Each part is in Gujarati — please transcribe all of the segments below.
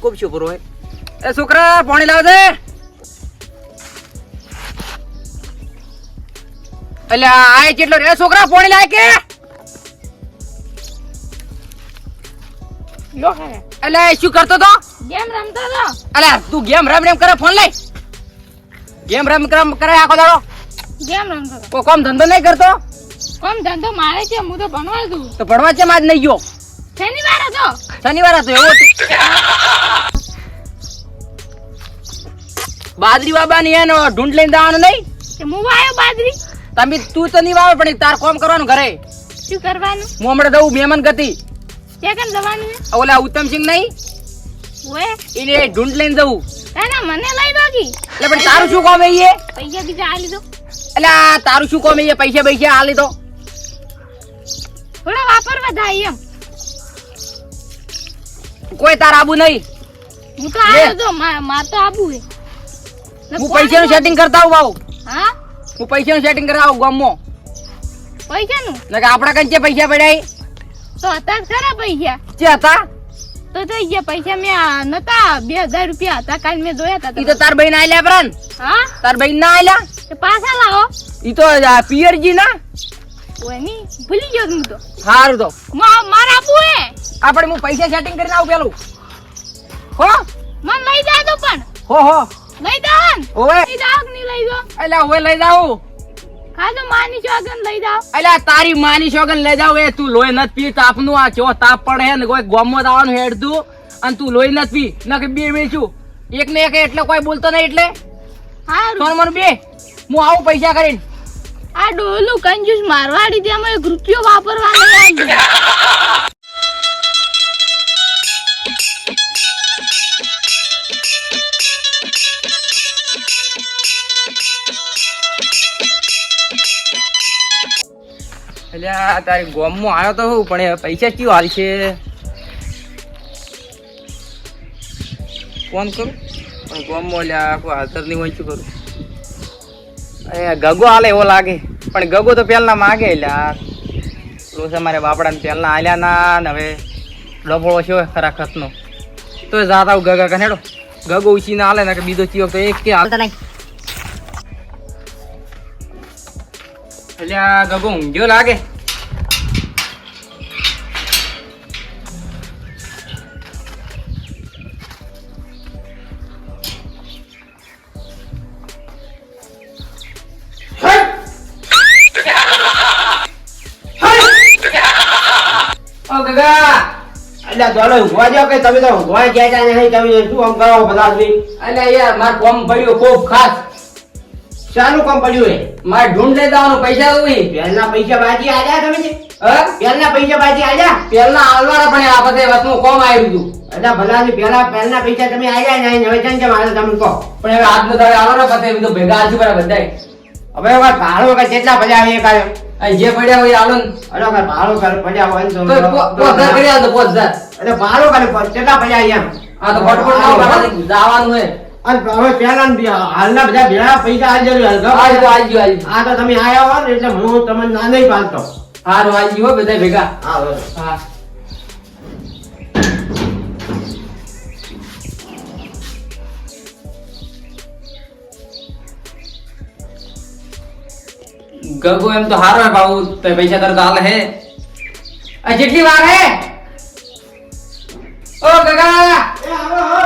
કોપ છો પૂરો એ છોકરા પાણી લાવજે એટલે આ કેટલો રે? છોકરા પાણી લાય કે. લો હે. શું કરતો તો? ગેમ રમતો તો. અલે તું ગેમ રમ રમ કરે ફોન લઈ. ગેમ રમ રમ કરે આખો દાડો. ગેમ રમતો તો. કોમ ધંધો નહીં કરતો? કોમ ધંધો મારે છે હું તો ભણવા દઉં. તો ભણવા છે માજ નહીં ગયો? શનિવાર હતો. શનિવાર હતો એવો બાદરી બાબા ની એનો ઢૂંઢ લઈને જવાનું નહીં? તે હું વાયો બાજરી? તમે તું તો નહીં વાવે પણ તાર કોમ કરવાનું ઘરે. શું કરવાનું? હું હમણાં દઉં મહેમાન ગતિ. ચેકન જવાનું ઓલા ઉત્તમસિંહ નહીં? ઓએ. એને ઢૂંઢ લઈને જવું ના મને લઈ એટલે પણ તારું શું કોમ એ? પૈસા બીજા આ લીધો એટલે તારું શું કોમ એ? પૈસા પૈસા આ લીધો થોડા વાપરવા થાય એમ. કોઈ તાર આબુ નહીં. હું તો આવ્યો તો માર તો આબુ હે. હું પૈસાનું સેટિંગ કરતા આવું બાઉ. હા? હું પૈસાનું સેટિંગ કરતા આવું ગામમાં. પૈસાનું? ને કે આપણા કઈ પૈસા પડ્યા? તો હતા ખરા પૈસા. છે હતા? તો થઈ ગયા પૈસા મેં નતા બે હજાર રૂપિયા હતા કાલ મેં જોયા હતા ઈ તો તાર બહેન આયલા પ્રાણ હા? તાર બહેન ના આયલા? પાછા લાવો. ઈ તો પિયરજી ના? ઓયની ભૂલી ગયો હું તો. સારું તો. મા- મારા આબુ હે? આપણે હું પૈસા સેટિંગ કરીને આવું પેલું. હો? મન લઈ જા તો પણ. હો હો. લઈ જાવ ને. ઓવે. લઈ જાવની લઈ જાવ એટલે હવે લઈ જાઉં. ખાધો માની ચોગન લઈ જાવ એટલે આ તારી માની શોગન લઈ જાવ એ તું લોહી નથી પી તાપનું આ ચો તાપ પડે ને કોઈ ગોમમાં આવવાનું હેડતું અને તું લોહી નથી પી. ના કે બે વેચું એક ને એક એટલે કોઈ બોલતો નહીં એટલે? હા સોન બે હું આવું પૈસા કરીને. આ ડોલું કંજૂસ મારવાડી તેમાં એક રૂપિયો વાપરવા નહીં આવ્યો. આ તારી ગોમમાં આવ્યો તો હું, પણ પૈસા કયું હાલ છે? ફોન કરું? પણ ગોમમાં લ્યા કોઈ હાલતર નહીં શું કરું? અહીંયા ગગો હાલે એવો લાગે. પણ ગગો તો પહેલા માગે લ્યા રોજ બાપડાને પહેલા આલ્યા ના ને હવે ડબોળો છે ખરા ખતનો. તો જાત આવું ગગા કનેડો ગગો ઉછી ના હાલે ને બીજો ચીયો તો એક કે હાલતા નહીં. એટલે ગગો ઊંઘ્યો લાગે? એટલે દોડો ઊંઘવા જાવ કે તમે તો ઊંઘવા ગયા તા નહીં તમે શું આમ કરો બધા એટલે યાર માર કોમ પડ્યો ખૂબ ખાસ શાનું કોમ પડ્યું એ માર ઢૂંઢ લેતા પૈસા ઉઈ પહેલના પૈસા બાજી આલ્યા તમે હા પૈસા બાજી આલ્યા પેલા આલવાના પણ આ બધે વસ્તુ કોમ આવ્યું હતું એટલે ભલાની પહેલા પહેલના પૈસા તમે આવ્યા નહીં હવે કેમ કેમ આલે તમે કહો પણ હવે આજનો તારે આલવાના પતે બધું ભેગા આજુ બરા બધાય હવે હવે ભાડો કે કેટલા ભજા આવે કાલે જે પડ્યા હોય આલો ને અરે ભાડો કરે ભજા હોય તો તો પો- હજાર તો હજાર એટલે મારો પણ કેટલા ભજા એમ આ તો ફટફટ ના બાબા જવાનું હે. હવે પહેલા હાલના બધા ભેળા પૈસા આલજો હલકા આજ તો. આજ ગયો આજ આ તો તમે આયા હો એટલે હું તમને ના નહીં પાડતો. હારું આજ ગયો બધા ભેગા. હા ગગો એમ તો હારો હે બાબુ તો પૈસા તારે હાલ હે. જેટલી વાર હે? ઓ ગગા! એ આવો.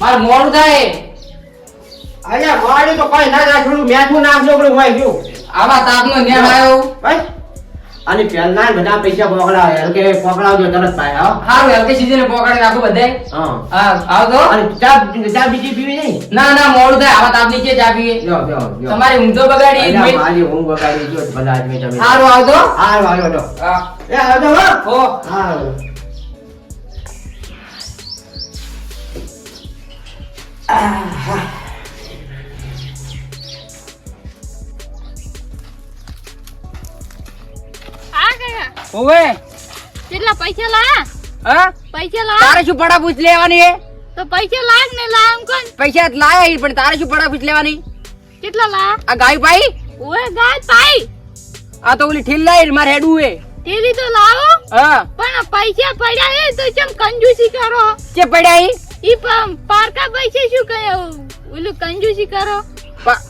માર મોડું થાય. આયા મોડું તો કોઈ ના નાખલું મેઠું નાખજો પણ હોય ગયું. આવા તાપનો નેમ આવ્યો. બસ અને પહેલા બધા પૈસા પકડાવે કે પકડાવજો તરત પાય હા. હારું હલકે સીધીને પોકાડી નાખું બધાય હા. આવ તો. અને ચા ચા બીજી પીવી નહીં? ના ના મોડું થાય. આવા તાપ નીચે ચા પીવી જો જો તમારી ઊંઘ તો બગાડી મારી ઊંઘ બગાડી જો બધા આદમી તમે. હારું આવતો હારું તો હા. એ આવજો હો. હો. આ ઓવે. કેટલા પૈસા લાયા હા? પૈસા લા. તારે શું પડા પૂછ લેવાની હે તો પૈસા લાયા ને લા એમ કોણ પૈસા લાયા પણ તારે શું પડા પૂછ લેવાની? કેટલા લાયા આ ગાય પાઈ? ઓએ ગાય પાઈ. આ તો ઓલી ઠીલ લાઈ મારે હેડું હે તેરી તો લાવો. હા? પણ પૈસા પડ્યા હે તો ચમ કંજૂસી કરો? કે પડ્યા ઈ? ઈ પારકા પૈસા શું કહે ઓલું કંજૂસી કરો?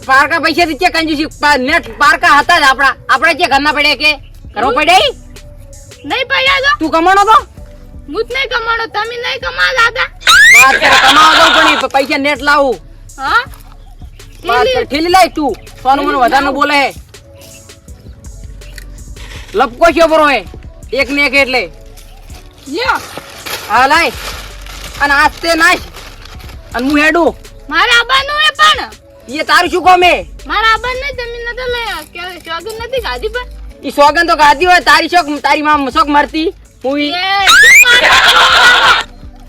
પારકા પૈસા થી કે કંજૂસી? નેટ પારકા હતા જ આપડા આપડા કે ઘરના પડ્યા કે? કરવો પડ્યા? નહીં પડ્યા તો? તું કમાણો તો? હું જ નહીં કમાણો તમે નહીં કમા દાદા. વાત કરે કમાવા દઉં પણ પૈસા નેટ લાવું. હા? ઠેલી. લાય તું. સોનું મને વધારે બોલે હે. લપકો છો બરો હે. એક ને એક એટલે. લ્યો. હા લાય. અને આસ્તે નાશ. અને હું હેડું. મારા આબાનું એ પણ. એ તારું શું કોમે મારા આબા નહીં તમે નતો લઈ કે શોગન નથી ખાધી પણ. ઈ સોગન તો ખાધી હોય તારી શોક તારી માં શોક મરતી. હું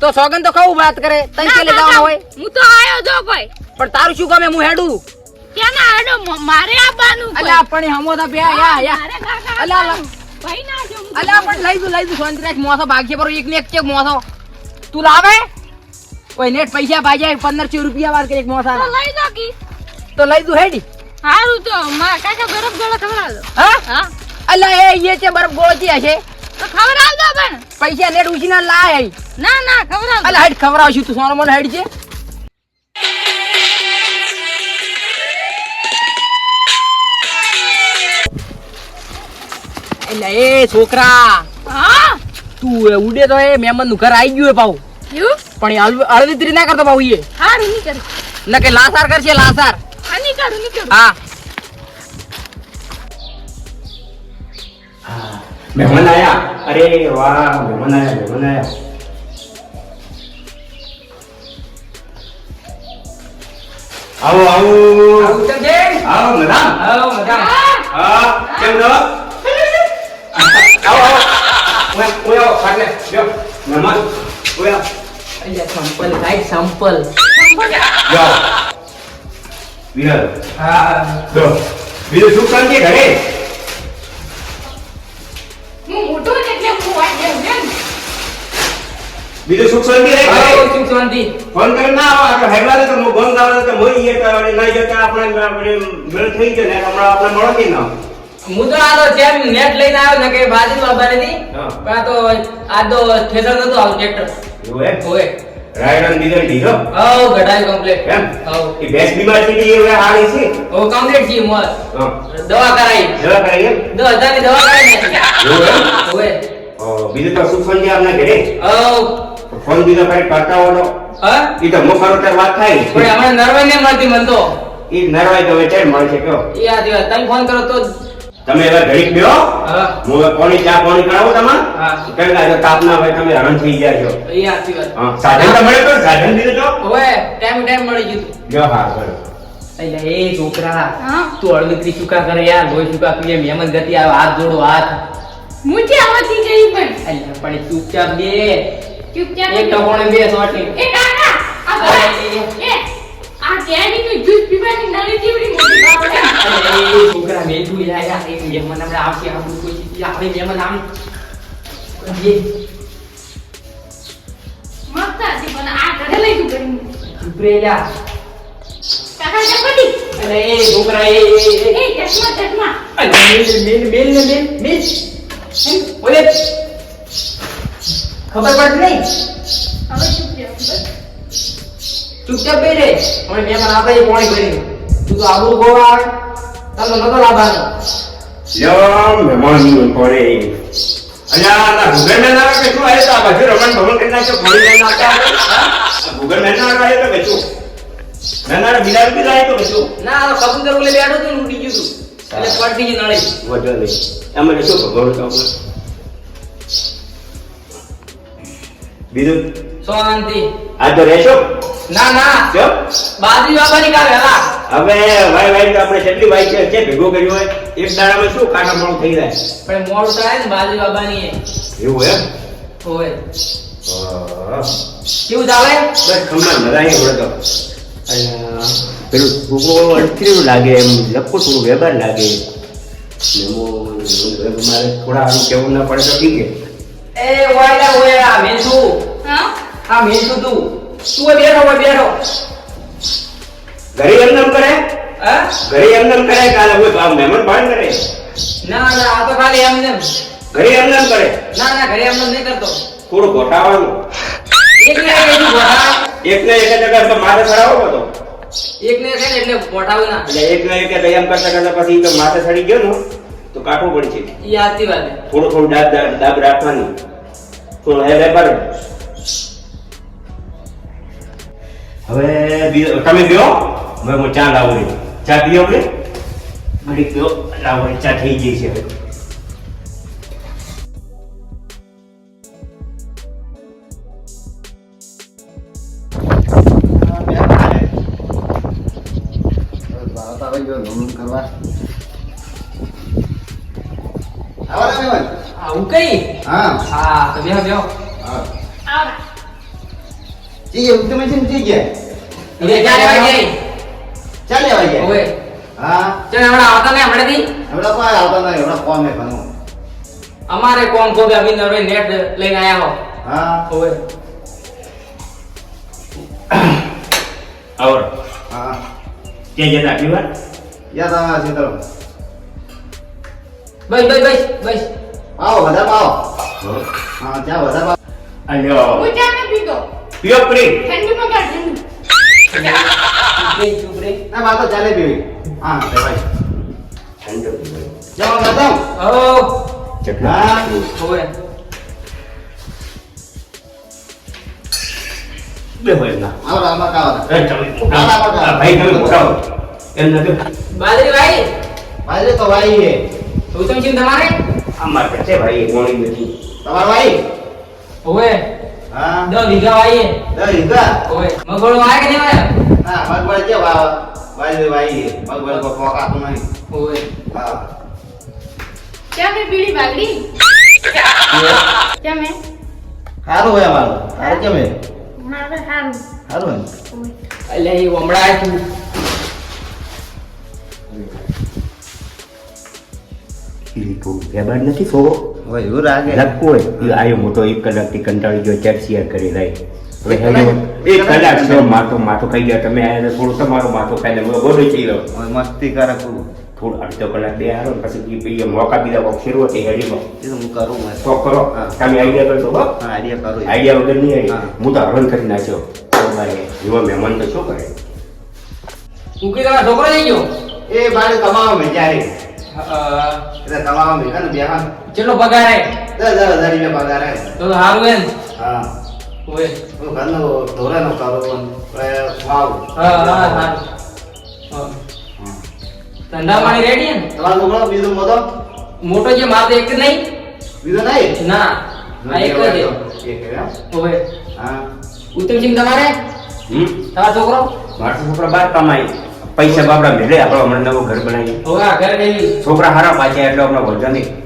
તો સોગન તો ખાવું વાત કરે તને કે લઈ હોય. હું તો આયો જો ભાઈ પણ તારું શું ગમે? હું હેડું. કેના હેડો? મારે આબાનું. અલ્યા પણ હમો તો બે યા યા. અલા, અલા. ભાઈ ના જો હું પણ લઈ દઉં લઈ દઉં રાખ. મોસો ભાગ્ય પર એક ને એક ચેક મોસો. તું લાવે? કોઈ નેટ પૈસા ભાજ્યા પંદરસો રૂપિયા વાર કરી એક તો મોસા લઈ દો કી. તો લઈ દઉં હેડી. હારું તો મારા કાકા બરફ ગોળો હા? હા. એ છે બરફ ગોળતી હશે તો ખવડાવ દો પણ. પૈસા નેટ ઉછીના લાય હઈ. ના ના ખવડાવ દો. અલ્યા હેડ ખવડાવશું તું સોનો મને હેડ છે. એટલે એ છોકરા હા? તું એ ઉડે તો એ મહેમાનનું ઘર આવી ગયું હે પાઉ પણ અળવી- ના કરતો પાઉ એ હારું ની કરું. ના કે લાસાર કરશે લાસાર. હા ની કરું ની કરું હા મહેમાન આયા. અરે વાહ મહેમાન આયા મહેમાન આયા. આવો આવો. આવો મેડમ હા કેમ છો? આવો આવો. ઓય ઓય આવો ખાટલે જો મહેમાન ઓય આવો. સંપલ રાઈટ સંપલ. વિરલ જો બીજું સુખ શાંતિ ઘરે? હું મોટો ને એટલે હું વાઈ જાઉં બીજું સુખ શાંતિ રહે ઘરે? સુખ શાંતિ? ફોન કરીને ના આવો આપણે હેડવા તો હું બંધ આવે તો મોઈ તો નહીં જતા આપણે આપણે મેળ થઈ જાય ને હમણાં આપણે મળો કે ના? હું તો આ તો જેમ નેટ લઈને આવ્યો ને કે બાજુ બાબા હા. પણ આ તો આ તો થેટર નતો આવું ટ્રેક્ટર એવું હે હોય. રાયડન ડીઝલ ડીઝલ આવ ગડાઈ કમ્પ્લીટ એમ? આવ એ બેસ બીમાર છે ગઈ હવે હારી છે? ઓ કમ્પ્લીટ છે હા. દવા કરાઈ. દવા કરાઈ એમ? 10000 ની દવા કરાઈ નાખી. એવું ઓ, બીજું તો સુખ ફોન આપના ઘરે? આવ ફોન બીજો ભાઈ કરતા હોય હા? એ તો મોકારો ત્યારે વાત થાય. પણ હમણાં નરવાઈ ને મળતી મન તો. ઈ નરવાઈ તો હવે ચેડ મળશે કયો ઈ આ દિવસ તમે ફોન કરો તો જ. તમે હવે ઘડીક બેહો. હું. હવે પાણી ચા કોની કરાવું તમારે. કેમ કે તાપ ના હોય તમે હરણ થઈ ગયા છો. હા સાધન તો મળે તો સાધન દીધું તો હવે ટાઈમ ટાઈમ મળી ગયું જો હા બરોબર. એ છોકરા હા. તું અળવીતરી ચૂકા કરે યાર લોહી ચૂકા કરીએ મહેમાન ગતિ આવે હાથ જોડો હાથ. હું આવતી ગઈ પણ? અલ્યા પણ ચૂપચાપ બે. ચૂપચાપ એક ટકોણે બે સોટી. એ કાકા આ ભાઈ એ. આ કેરી નું જ્યુસ પીવાની નળી એ છોકરા મેંદુ યાર એક મહેમાન આપણે આવશે આપણું કોઈ ચીજ આપણે મહેમાન આમ એ મસ્ત હતી પણ આ ઘરે લઈ તું કરી ચૂપ રે યાર કાકા જપટી અરે એ છોકરા એ એ એ. એ ચશ્મા ચશ્મા અરે મેલ મેલ મેલ ને મેલ મેલ. એમ, ઓલે ખબર પડતી નહીં? હવે ચૂપચાપ બે રે. હવે મહેમાન આપણે એ પોણી કરી તું તો આબુ ગોળ આવે. તમને નતો લાવવાનો યો મહેમાન પડે અલ્યા ના કે શું તો આ રમણ ભમણ કરી નાખ્યો. ફોડી લઈને આવતા? ગૂગલ મેન ના તો કશું ના ના તો કશું ના કબૂતર ઓલે બેઠો હતું ઉડી ગયું હતું એટલે નળી વધો નહીં એમાં શું ભગવાન. બીજું? શાંતિ આ તો રહેશો? ના ના. જો બાજરી બાબાની કાલે હલા હવે વાય ભાઈ તો આપણે કેટલી વાય છે છે ભેગું કર્યું હોય એક દાડામાં શું કાટા મોડું થઈ જાય? પણ મોડું થાય ને બાજરી બાબાની એવું એમ? હોય. કેવું ચાલે બસ ખમણ વળતો અલ્યા, પેલું ભૂગો અટકેલું લાગે એમ લખું થોડું વ્યવહાર લાગે. મારે થોડા આનું કેવું ના પડે તો ઠીક એ ઓય આ શું હા? આ મેં કીધું તું બેઠો ઓય બેઠો. ઘરે એમ નામ કરે? હા? ઘરે એમ નામ કરે કાલે હવે ભાવ મહેમાન ભાણ કરે? ના ના આ તો ખાલી એમ. ને ઘરે એમ નેમ કરે? ના ના ઘરે એમનો નહીં કરતો. થોડું ઘોટાવાનું એક ને એક ગોઠાવે. એક ને એક જગ્યા તો માથે ચડાવો બધો. એક ને એક એટલે ગોઠાવે ના. એટલે એક ને એક એમ કરતા કરતા પછી તો માથે ચડી ગયો ને તો કાઢવું પડશે એ સાચી વાત થોડું થોડું દાબ દાબ રાખવાની. થોડું હે વેપાર હવે બીજો- તમે પીઓ હવે હું ચા લાવું છું. ચા પીઓ આપણે ઘડીક પીઓ લાવો ચા થઈ ગઈ છે હવે આવું કઈ હા તો બેહો બેહો આવડા. હવે ભાઈ વાગે ઓવે ચાલ હમણાં આવતા ને હમણાંથી? અમારે કોમ ખોબે અભિનવ રે નેટ લઈને આયા હો. ઓવે આવર તે જતા પીવા બસ બસ બસ બસ. અલ્યો હું. ચા નથી પીતો. પીઓ પ્રી ઠંડી પકડ, ઠંડી. ચૂપ રે ચૂપ રે ઠંડો ઓ ચટલા ઓવે બે હોય ના એ તમે મોટા. ભાઈ તમે મોટા હો. એમ નથી બાજરી ભાઈ ભાઈ તો ભાઈ છે ઉત્તમસિંહ તમારે? અમારે કશે ભાઈ નથી તમારો ભાઈ? ઓવે હા? દસ વીઘા વાઈએ. દસ વીઘા? ઓવે મગોળો વાય કે નહીં વાય? હા મગબળ કે વા- ભાઈ ભાઈ છે મગબળ કો નહીં. હા. પીળી બાગડી? ચા મેં? સારું હોય અમારું. સારું કેમ હે? મારે સારું. સારું હે ઓય. એટલે એ તું નથી હોય એવું લાગે લખવું હોય. આવ્યો આયો મોટો એક કલાકથી કંટાળી ગયો ચેટ શેર કરી હેલો એક કલાક? છો માથો માથો ખાઈ ગયા. તમે આયા તો થોડું તમારો માથો ખાઈ લે. ગોડો થઈ લો મસ્તી કરે થોડું અડધો કલાક બે હારો પછી મોકા બીજા કોક શેરવો તે હેડીમાં હું કરું તો કરો. તમે આઈડિયા કરશો હો? હા આઈડિયા કરું આઈડિયા વગર નહીં. આઈ હું. તો હરણ કરી નાખ્યો. તો મારે એવા મહેમાન તો શું કરે? ઉકી તમારો છોકરો થઈ ગયો? એ બારે કમાવા મેં જાય અ, એટલે કમાવા મેં ને બેહાન કેટલો પગાર હે. દસ દસ હજાર રૂપિયા પગાર હે. તો તો સારું હે ને હા. ઓવે હું ઘરનું ધોરાનો કરું વાવ. હા હા હા. ધંધા પાણી રેડી ને? તમારો છોકરો બીજો મોટો મોટો જે મારો એક નહીં. બીજો નહીં? ના. આ એક જ એક? ઓવે હા. ઉત્તમસિંહ તમારે? હમ. તમારો છોકરો? મારો છોકરો બાર કમાય પૈસા બાપડા મેળે આપણે હમણાં નવો ઘર બનાવીએ. ઓવે આ ઘરે છોકરા હારા પાછા એટલે હમણાં ભોજન નહીં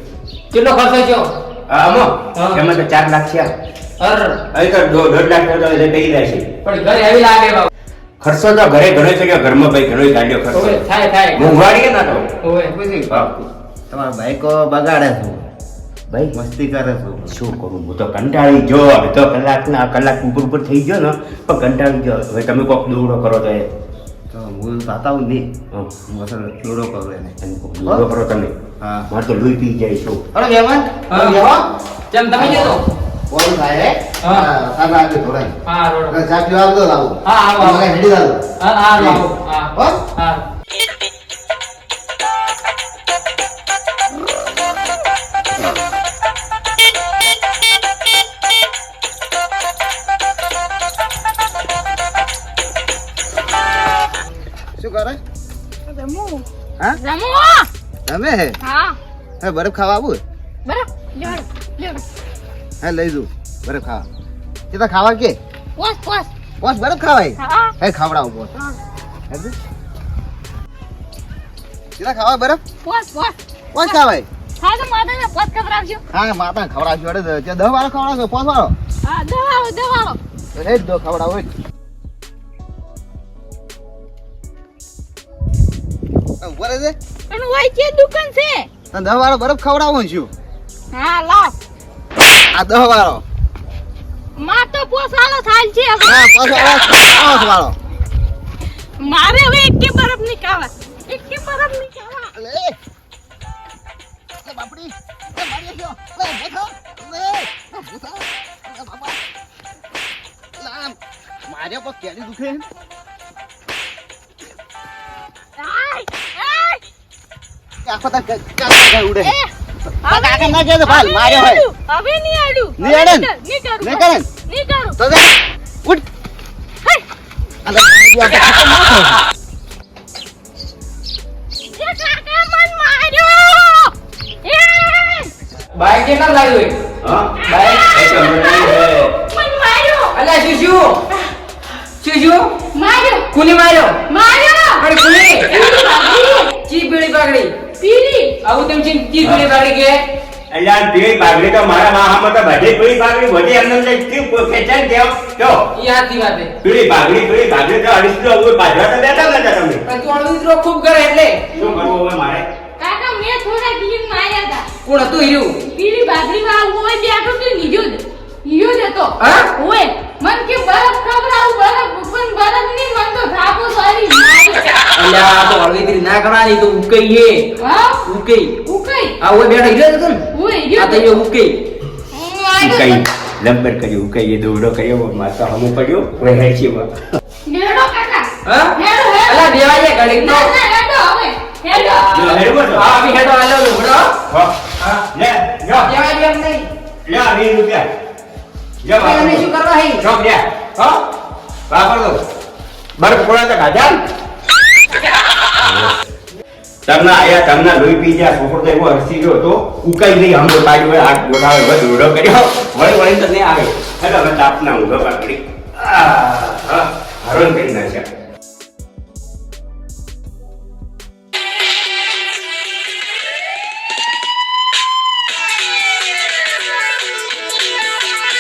કેટલો ખર્ચો થયો? આમો. એમાં તો ચાર લાખ થયા. અર. અહીં તો દો- દોઢ લાખ થયો તો એટલે કહી રહ્યા છે. પણ ઘરે આવી લાગે બાપ. ખર્ચો તો ઘરે ઘણો છે કે ઘરમાં ભાઈ ઘણો ગાડીઓ ખર્ચો? થાય થાય. મોંઘવારી ના તો. તમારા બાઈકો બગાડે છે. ભાઈ મસ્તી કરે છે. શું કરું? હું તો કંટાળી ગયો. હવે તો કલાકના કલાક ઉપર ઉપર થઈ ગયો ને. પણ કંટાળી ગયો. હવે તમે કોક દોડો કરો તો એ તો હું બતાવું નહીં. હં. હું અસર લૂડો કરું એને. દોડો કરો તમે. હા. મારે તો લોહી પી જાય છો. અરે મહેમાન. અરે બેહો. ચમ તમે જતો બોલ થાય રે હા. સાહેબ આગળ થોડાય હા રોડ. પીવા આવજો લાવું. હા, આવો, આવો. હેડી લાવો. હા હા લાવો હા. હો? હા. હા રમું. તમે હે હા. હે બરફ ખાવા આવું બરફ લેવડો, લેવડો. હે લઈ જઉં બરફ ખાવા કેટલા ખાવા કે પોસ, પોસ. પોસ બરફ ખાવાય હા. હે ખાવડાવ પોસ હા. દે. ખાવા બરફ પોસ, પોસ. પોસ ખાવાય હા, તો માતાને પોસ ખવડાવજો. હા માતા વાળો ખવડાવશો પોસ વાળો હા, દવાળો, વાળો એ દો ખવડાવો જ ઊભો પણ ઓય છે દુકાન છે. તને દહ વાળો બરફ ખવડાવો છું. હા લાવ. આ દહ વાળો તો પોસ વાળો થાલ છે હા પોસ પોસ વાળો. મારે હવે એકે બરફની ખાવા. એકે બરફ ખાવા. લે. મારે પર કેરી દુખે આય. આખો તાર ક- કાકા ઉડે. કાકા ના કહેતો ભાલ, નહીં માર્યો હોય. હવે નહીં આડું. નહીં આડે? નહીં કરું. નહીં કરે નહીં કરું. તો ઉઠ. તો તો કાકા બાઈક કેટલા લાગ્યું બાઈક? તો. અલ્યા શું શું શું શું માર્યો. કુની માર્યો? માર્યો. પણ કુની? ચી પીળી પાઘડી પીળી. આવું તેમ ચી કી પીળી પાઘડી કે? અલ્યા પીળી પાઘડી તો મારા માહામાં તો બધી પીળી બાગડી બધી એમને એમ લઈ કેવું ખેંચાય ને કેવો? જો. ઈ હાથની વાત છે. પીળી પાઘડી પીળી પાઘડી તો અઢીસ કિલો હવે બાજરા તો બેઠા બેઠા તમે. પણ તું અળવીતરો ખૂબ કરે એટલે. શું કરવું હવે મારે? કાકા મેં થોડા દિવસ માર્યા હતા કોણ હતું હીરું? પીળી બાજરી વાળું હોય બેઠો કે નીજો જ નીજો જ હતો. હા? હોય. મન કે બરફ ખવડાવું બરફ પણ બરફની મન તો થાપો સારી અલ્યા આ તો અળવીતરી ના કરાની તો ઉકઈ હે. હા? ઉકઈ. ઉકઈ? આ ઓય બેઠા હીરો તો ઓય હોય આ તો ઉકઈ. કઈ લંબર ઉકઈ એ દોડો કર્યો માતા હમો પડ્યો. હવે હેઠી વા નેડો કાકા. હા? નેડો હે અલા દેવા જાય તો નેડો હવે. હેડો. હેડો હા અભી હેડો આલો લુગડો હા લે યો દેવા એમ નહીં. લે આ વીસ રૂપિયા. જો શું કરવા હે ચોક લે હો? વાપર દો બરફ કોળા તો ખાધા? તમને આયા તમને લોહી પી ગયા છોકરો તો એવો હસી ગયો તો ઉકાઈ નહીં હમણાં પાડી હોય હાથ બોલાવે હવે દોડો કર્યો. વળી વળી તો નહીં આવે. હેલો હવે તાપના ઊંઘો પાકડી હરણ કરી નાખી